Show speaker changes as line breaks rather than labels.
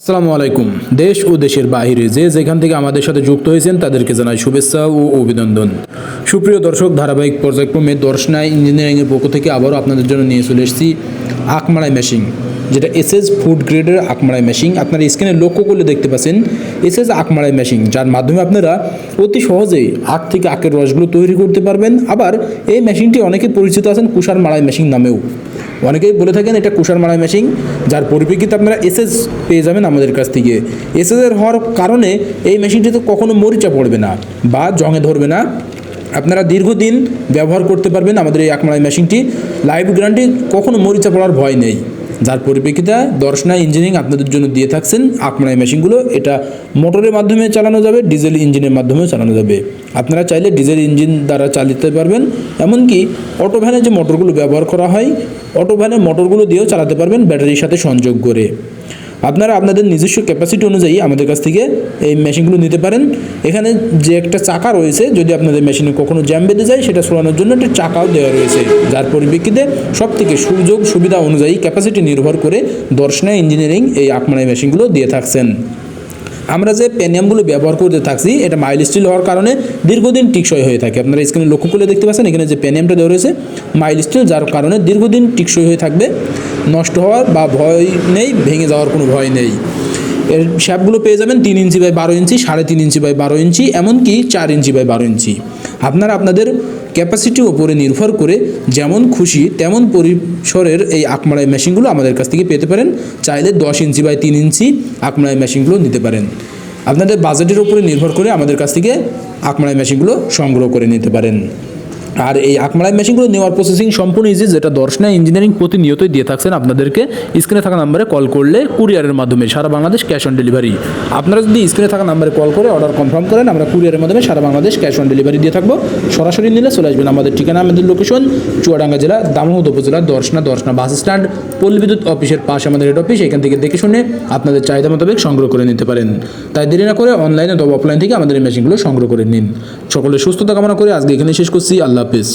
আসসালামু আলাইকুম। দেশ ও দেশের বাইরে যে যেখান থেকে আমাদের সাথে যুক্ত হয়েছেন, তাদেরকে জানাই শুভেচ্ছা ও অভিনন্দন। সুপ্রিয় দর্শক, ধারাবাহিক পর্যায়ক্রমে দর্শনা ইঞ্জিনিয়ারিংয়ের পক্ষ থেকে আবারও আপনাদের জন্য নিয়ে চলে এসেছি আকমাড়াই মেশিন, যেটা এসএস ফুড গ্রেডের আকমাড়াই মেশিন। আপনারা স্ক্রিনে লক্ষ্য করলে দেখতে পাচ্ছেন, এসএস আকমাড়াই মেশিন, যার মাধ্যমে আপনারা অতি সহজেই আখ থেকে আখের রসগুলো তৈরি করতে পারবেন। আবার এই মেশিনটি অনেকে পরিচিত আছেন কুষার মাড়াই মেশিন নামেও। অনেকেই বলে থাকেন এটা কুষার মারা মেশিন যার পরিপ্রেক্ষিতে আপনারা এসএস পেয়ে যাবেন আমাদের কাছ থেকে। এসএসের হওয়ার কারণে এই মেশিনটিতে কখনো মরিচা পড়বে না বা জঙে ধরবে না। আপনারা দীর্ঘদিন ব্যবহার করতে পারবেন আমাদের এই আকমারাই মেশিনটি লাইফ গ্যারান্টি কখনো মরিচা পড়ার ভয় নেই। যার পরিপ্রেক্ষিতে দর্শনা ইঞ্জিনিয়ারিং আপনাদের জন্য দিয়ে থাকছেন, আপনার এই মেশিনগুলো এটা মোটরের মাধ্যমে চালানো যাবে ডিজেল ইঞ্জিনের মাধ্যমেও চালানো যাবে। আপনারা চাইলে ডিজেল ইঞ্জিন দ্বারা চালিতে পারবেন, এমনকি অটো ভ্যানে যে মোটরগুলো ব্যবহার করা হয় অটো ভ্যানের মোটরগুলো দিয়েও চালাতে পারবেন ব্যাটারির সাথে সংযোগ করে। আপনারা আপনাদের নিজস্ব ক্যাপাসিটি অনুযায়ী আমাদের কাছ থেকে এই মেশিনগুলো নিতে পারেন। এখানে যে একটা চাকা রয়েছে, যদি আপনাদের মেশিনে কখনো জ্যাম বেঁধে যায়, সেটা সরানোর জন্য একটা চাকাও দেওয়া রয়েছে। যার পরিপ্রেক্ষিতে সব থেকে সুযোগ সুবিধা অনুযায়ী ক্যাপাসিটি নির্ভর করে দর্শনা ইঞ্জিনিয়ারিং এই আকমানাই মেশিনগুলো দিয়ে থাকছেন। আমরা যে পেনিয়ামগুলো ব্যবহার করতে থাকছি, এটা মাইল স্টিল হওয়ার কারণে দীর্ঘদিন টিকসই হয়ে থাকে। আপনারা স্ক্রিনে লক্ষ্য করলে দেখতে পাচ্ছেন, এখানে যে পেনিয়ামটা দেওয়া রয়েছে মাইল স্টিল যার কারণে দীর্ঘদিন টিকসই হয়ে থাকবে। নষ্ট হওয়ার বা ভয় নেই, ভেঙে যাওয়ার কোনো ভয় নেই। এর শ্যাপগুলো পেয়ে যাবেন তিন ইঞ্চি বাই বারো ইঞ্চি, সাড়ে তিন ইঞ্চি বাই বারো ইঞ্চি, এমনকি চার ইঞ্চি বাই বারো ইঞ্চি। আপনারা আপনাদের ক্যাপাসিটির ওপরে নির্ভর করে যেমন খুশি তেমন পরিসরের এই আকমারাই মেশিনগুলো আমাদের কাছ থেকে পেতে পারেন। চাইলে দশ ইঞ্চি বাই তিন ইঞ্চি আকমারাই মেশিনগুলো নিতে পারেন। আপনাদের বাজেটের উপরে নির্ভর করে আমাদের কাছ থেকে আকমারাই মেশিনগুলো সংগ্রহ করে নিতে পারেন। আর এই আকমারাই মেশিনগুলো নেওয়ার প্রসেসিং সম্পূর্ণ ইজি যেটা দর্শনা ইঞ্জিনিয়ারিং প্রতিনিয়তই দিয়ে থাকছেন আপনাদেরকে। স্ক্রিনে থাকা নাম্বারে কল করলে কুরিয়ারের মাধ্যমে সারা বাংলাদেশ ক্যাশ অন ডেলিভারি আপনারা যদি স্ক্রিনে থাকা নাম্বারে কল করে অর্ডার কনফার্ম করেন, আমরা কুরিয়ারের মাধ্যমে সারা বাংলাদেশ ক্যাশ অন ডেলিভারি দিয়ে থাকব। সরাসরি নিলে চলে আসবেন আমাদের ঠিকানা, আমাদের লোকেশন চুয়াডাঙ্গা জেলা দামোহদ উপজেলা, দর্শনা দর্শনা বাস স্ট্যান্ড পল্লী বিদ্যুৎ অফিসের পাশে আমাদের হেড অফিস এখান থেকে দেখে শুনে আপনাদের চাহিদা মোতাবেক সংগ্রহ করে নিতে পারেন। তাই দেরি না করে অনলাইনে অথবা অফলাইন থেকে আমাদের এই মেশিনগুলো সংগ্রহ করে নিন। সকলে সুস্থতা কামনা করে আজকে এখানে শেষ করছি। আল্লাহ হাফিজ